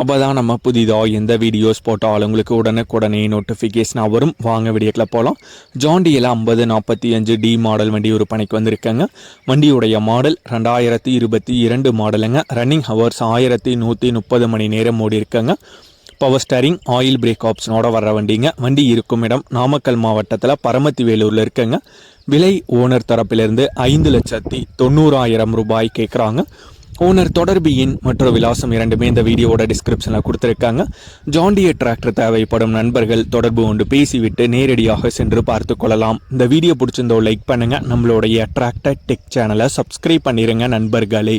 அப்போ தான் நம்ம புதிதாக எந்த வீடியோஸ் போட்டாலும் உங்களுக்கு உடனுக்குடனே நோட்டிஃபிகேஷனாக வரும். வாங்க வீடியோக்கில் போகலாம் ஜாண்டியில் ஐம்பது நாற்பத்தி அஞ்சு டி மாடல் வண்டி விற்பனைக்கு வந்திருக்கேங்க. வண்டியுடைய மாடல் ரெண்டாயிரத்தி இருபத்தி இரண்டு மாடலுங்க ரன்னிங் ஹவர்ஸ் ஆயிரத்தி நூற்றி முப்பது மணி நேரம் ஓடி இருக்கங்க. பவர் ஸ்டேரிங் ஆயில் பிரேக் ஆப்ஷனோட வர்ற வண்டிங்க. வண்டி இருக்கும் இடம் நாமக்கல் மாவட்டத்தில் பரமத்தி வேலூரில் இருக்குங்க. விலை ஓனர் தரப்பிலிருந்து ஐந்து லட்சத்தி தொண்ணூறாயிரம் ரூபாய் கேட்குறாங்க ஓனர் தொடர்பு எண் மற்றும் விலாசம் இரண்டுமே இந்த வீடியோவோட டிஸ்கிரிப்ஷனில் கொடுத்துருக்காங்க. ஜாண்டியர் டிராக்டர் தேவைப்படும் நண்பர்கள் தொடர்பு கொண்டு பேசிவிட்டு நேரடியாக சென்று பார்த்து கொள்ளலாம். இந்த வீடியோ பிடிச்சிருந்தோ லைக் பண்ணுங்கள் நம்மளுடைய டிராக்டர் டெக் சேனலை சப்ஸ்கிரைப் பண்ணிடுங்க நண்பர்களே.